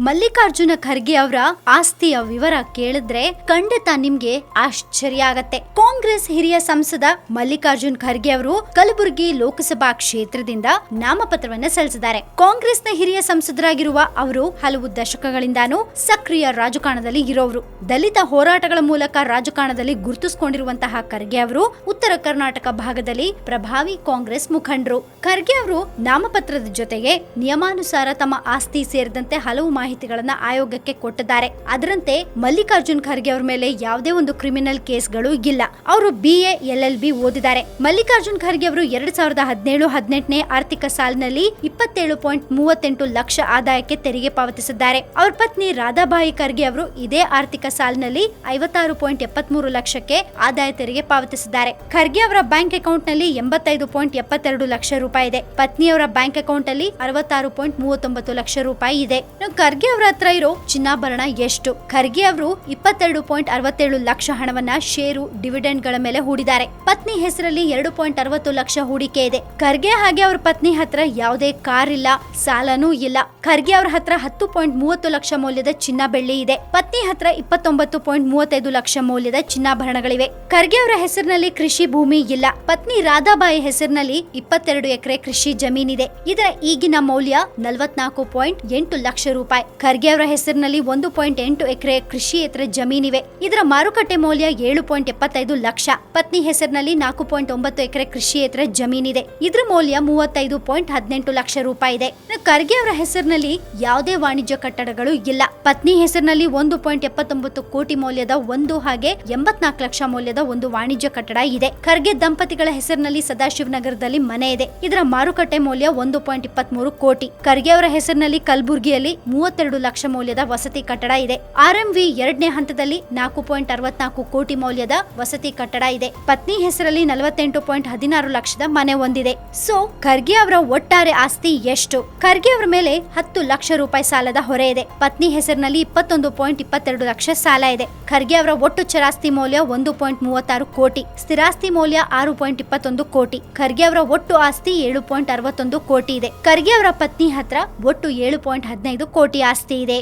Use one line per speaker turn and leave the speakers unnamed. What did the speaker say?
ಮಲ್ಲಿಕಾರ್ಜುನ ಖರ್ಗೆ ಅವರ ಆಸ್ತಿಯ ವಿವರ ಕೇಳಿದ್ರೆ ಖಂಡಿತ ನಿಮ್ಗೆ ಆಶ್ಚರ್ಯ ಆಗತ್ತೆ. ಕಾಂಗ್ರೆಸ್ ಹಿರಿಯ ಸಂಸದ ಮಲ್ಲಿಕಾರ್ಜುನ್ ಖರ್ಗೆ ಅವರು ಕಲಬುರಗಿ ಲೋಕಸಭಾ ಕ್ಷೇತ್ರದಿಂದ ನಾಮಪತ್ರವನ್ನ ಸಲ್ಲಿಸಿದ್ದಾರೆ. ಕಾಂಗ್ರೆಸ್ನ ಹಿರಿಯ ಸಂಸದರಾಗಿರುವ ಅವರು ಹಲವು ದಶಕಗಳಿಂದಾನು ಸಕ್ರಿಯ ರಾಜಕಾರಣದಲ್ಲಿ ಇರೋರು ದಲಿತ ಹೋರಾಟಗಳ ಮೂಲಕ ರಾಜಕಾರಣದಲ್ಲಿ ಗುರುತಿಸಿಕೊಂಡಿರುವಂತಹ ಖರ್ಗೆ ಅವರು ಉತ್ತರ ಕರ್ನಾಟಕ ಭಾಗದಲ್ಲಿ ಪ್ರಭಾವಿ ಕಾಂಗ್ರೆಸ್ ಮುಖಂಡರು. ಖರ್ಗೆ ಅವರು ನಾಮಪತ್ರದ ಜೊತೆಗೆ ನಿಯಮಾನುಸಾರ ತಮ್ಮ ಆಸ್ತಿ ಸೇರಿದಂತೆ ಹಲವು ಮಾಹಿತಿಗಳನ್ನ ಆಯೋಗಕ್ಕೆ ಕೊಟ್ಟಿದ್ದಾರೆ. ಅದರಂತೆ ಮಲ್ಲಿಕಾರ್ಜುನ್ ಖರ್ಗೆ ಅವರ ಮೇಲೆ ಯಾವುದೇ ಒಂದು ಕ್ರಿಮಿನಲ್ ಕೇಸ್ಗಳು ಇಲ್ಲ. ಅವರು B A L L B ಓದಿದ್ದಾರೆ. Mallikarjun Kharge ಅವರು ಎರಡ್ ಸಾವಿರದ ಹದಿನೇಳು, ಹದಿನೆಂಟನೇ ಆರ್ಥಿಕ ಸಾಲಿನಲ್ಲಿ ಇಪ್ಪತ್ತೇಳು ಪಾಯಿಂಟ್ ಮೂವತ್ತೆಂಟು ಲಕ್ಷ ಆದಾಯಕ್ಕೆ ತೆರಿಗೆ ಪಾವತಿಸಿದ್ದಾರೆ. ಅವ್ರ ಪತ್ನಿ ರಾಧಾಬಾಯಿ ಖರ್ಗೆ ಅವರು ಇದೇ ಆರ್ಥಿಕ ಸಾಲಿನಲ್ಲಿ ಐವತ್ತಾರು ಪಾಯಿಂಟ್ ಎಪ್ಪತ್ಮೂರು ಲಕ್ಷಕ್ಕೆ ಆದಾಯ ತೆರಿಗೆ ಪಾವತಿಸಿದ್ದಾರೆ. ಖರ್ಗೆ ಅವರ ಬ್ಯಾಂಕ್ ಅಕೌಂಟ್ನಲ್ಲಿ ಎಂಬತ್ತೈದು ಪಾಯಿಂಟ್ ಎಪ್ಪತ್ತೆರಡು ಲಕ್ಷ ರೂಪಾಯಿ ಇದೆ. ಪತ್ನಿಯವರ ಬ್ಯಾಂಕ್ ಅಕೌಂಟ್ ಅಲ್ಲಿ ಅರವತ್ತಾರು ಪಾಯಿಂಟ್ ಮೂವತ್ತೊಂಬತ್ತು ಲಕ್ಷ ರೂಪಾಯಿ ಇದೆ. ಇನ್ನು ಖರ್ಗೆ ಅವರ ಹತ್ರ ಇರೋ ಚಿನ್ನಾಭರಣ ಎಷ್ಟು? ಖರ್ಗೆ ಅವರು ಇಪ್ಪತ್ತೆರಡು ಪಾಯಿಂಟ್ ಅರವತ್ತೇಳು ಲಕ್ಷ ಹಣವನ್ನ ಷೇರು ಡಿವಿಡೆಂಡ್ಗಳ ಮೇಲೆ ಹೂಡಿದ್ದಾರೆ. ಪತ್ನಿ ಹೆಸರಲ್ಲಿ ಎರಡು ಪಾಯಿಂಟ್ ಅರವತ್ತು ಲಕ್ಷ ಹೂಡಿಕೆ ಇದೆ. ಖರ್ಗೆ ಹಾಗೆ ಅವ್ರ ಪತ್ನಿ ಹತ್ರ ಯಾವುದೇ ಕಾರ್ ಇಲ್ಲ, ಸಾಲನೂ ಇಲ್ಲ. ಖರ್ಗೆ ಅವ್ರ ಹತ್ರ ಹತ್ತು ಪಾಯಿಂಟ್ ಮೂವತ್ತು ಲಕ್ಷ ಮೌಲ್ಯದ ಚಿನ್ನ ಬೆಳ್ಳಿ ಇದೆ. ಪತ್ನಿ ಹತ್ರ ಇಪ್ಪತ್ತೊಂಬತ್ತು ಪಾಯಿಂಟ್ ಮೂವತ್ತೈದು ಲಕ್ಷ ಮೌಲ್ಯದ ಚಿನ್ನಾಭರಣಗಳಿವೆ. ಖರ್ಗೆ ಅವರ ಹೆಸರಿನಲ್ಲಿ ಕೃಷಿ ಭೂಮಿ ಇಲ್ಲ. ಪತ್ನಿ ರಾಧಾಬಾಯಿ ಹೆಸರಿನಲ್ಲಿ ಇಪ್ಪತ್ತೆರಡು ಎಕರೆ ಕೃಷಿ ಜಮೀನಿದೆ. ಇದರ ಈಗಿನ ಮೌಲ್ಯ ನಲವತ್ನಾಲ್ಕು ಪಾಯಿಂಟ್ ಎಂಟು ಲಕ್ಷ ರೂಪಾಯಿ. ಖರ್ಗೆ ಅವರ ಹೆಸರಿನಲ್ಲಿ ಒಂದು ಪಾಯಿಂಟ್ ಎಂಟು ಎಕರೆ ಕೃಷಿಯೇತರ ಜಮೀನಿವೆ. ಇದರ ಮಾರುಕಟ್ಟೆ ಮೌಲ್ಯ ಏಳು ಪಾಯಿಂಟ್ ಎಪ್ಪತ್ತೈದು ಲಕ್ಷ. ಪತ್ನಿ ಹೆಸರಿನಲ್ಲಿ ನಾಲ್ಕು ಪಾಯಿಂಟ್ ಒಂಬತ್ತು ಎಕರೆ ಕೃಷಿಯೇತರ ಜಮೀನಿದೆ. ಇದರ ಮೌಲ್ಯ ಮೂವತ್ತೈದು ಪಾಯಿಂಟ್ ಹದಿನೆಂಟು ಲಕ್ಷ ರೂಪಾಯಿ ಇದೆ. ಖರ್ಗೆ ಅವರ ಹೆಸರಿನಲ್ಲಿ ಯಾವುದೇ ವಾಣಿಜ್ಯ ಕಟ್ಟಡಗಳು ಇಲ್ಲ. ಪತ್ನಿ ಹೆಸರಿನಲ್ಲಿ ಒಂದು ಪಾಯಿಂಟ್ ಎಪ್ಪತ್ತೊಂಬತ್ತು ಕೋಟಿ ಮೌಲ್ಯದ ಒಂದು ಹಾಗೆ ಎಂಬತ್ನಾಲ್ಕು ಲಕ್ಷ ಮೌಲ್ಯದ ಒಂದು ವಾಣಿಜ್ಯ ಕಟ್ಟಡ ಇದೆ. ಖರ್ಗೆ ದಂಪತಿಗಳ ಹೆಸರಿನಲ್ಲಿ ಸದಾಶಿವ ನಗರದಲ್ಲಿ ಮನೆ ಇದೆ. ಇದರ ಮಾರುಕಟ್ಟೆ ಮೌಲ್ಯ ಒಂದು ಪಾಯಿಂಟ್ ಇಪ್ಪತ್ಮೂರು ಕೋಟಿ. ಖರ್ಗೆ ಅವರ ಹೆಸರಿನಲ್ಲಿ ಕಲಬುರಗಿಯಲ್ಲಿ ಮೂವತ್ತೆರಡು ಲಕ್ಷ ಮೌಲ್ಯದ ವಸತಿ ಕಟ್ಟಡ ಇದೆ. ಆರ್ಎಂವಿ ಎರಡನೇ ಹಂತದಲ್ಲಿ ನಾಲ್ಕು ಪಾಯಿಂಟ್ ಅರವತ್ನಾಲ್ಕು ಕೋಟಿ ಮೌಲ್ಯದ ವಸತಿ ಕಟ್ಟಡ ಇದೆ. ಪತ್ನಿ ಹೆಸರಲ್ಲಿ ನಲವತ್ತೆಂಟು ಪಾಯಿಂಟ್ ಹದಿನಾರು ಲಕ್ಷದ ಮನೆ ಹೊಂದಿದೆ. ಸೊ, ಖರ್ಗೆ ಅವರ ಒಟ್ಟಾರೆ ಆಸ್ತಿ ಎಷ್ಟು? ಖರ್ಗೆ ಅವರ ಮೇಲೆ ಹತ್ತು ಲಕ್ಷ ರೂಪಾಯಿ ಸಾಲದ ಹೊರೆ ಇದೆ. ಪತ್ನಿ ಹೆಸರಿನಲ್ಲಿ ಇಪ್ಪತ್ತೊಂದು ಪಾಯಿಂಟ್ ಇಪ್ಪತ್ತೆರಡು ಲಕ್ಷ ಸಾಲ ಇದೆ. ಖರ್ಗೆ ಅವರ ಒಟ್ಟು ಚರಾಸ್ತಿ ಮೌಲ್ಯ ಒಂದು ಪಾಯಿಂಟ್ ಮೂವತ್ತಾರು ಕೋಟಿ. ಸ್ಥಿರಾಸ್ತಿ ಮೌಲ್ಯ ಆರು ಪಾಯಿಂಟ್ ಇಪ್ಪತ್ತೊಂದು ಕೋಟಿ. ಖರ್ಗೆ ಅವರ ಒಟ್ಟು ಆಸ್ತಿ ಏಳು ಪಾಯಿಂಟ್ ಅರವತ್ತೊಂದು ಕೋಟಿ ಇದೆ. ಖರ್ಗೆ ಅವರ ಪತ್ನಿ ಹತ್ರ ಒಟ್ಟು ಏಳು ಪಾಯಿಂಟ್ ಹದಿನೈದು ಕೋಟಿ ಆಸ್ತಿ ಇದೆ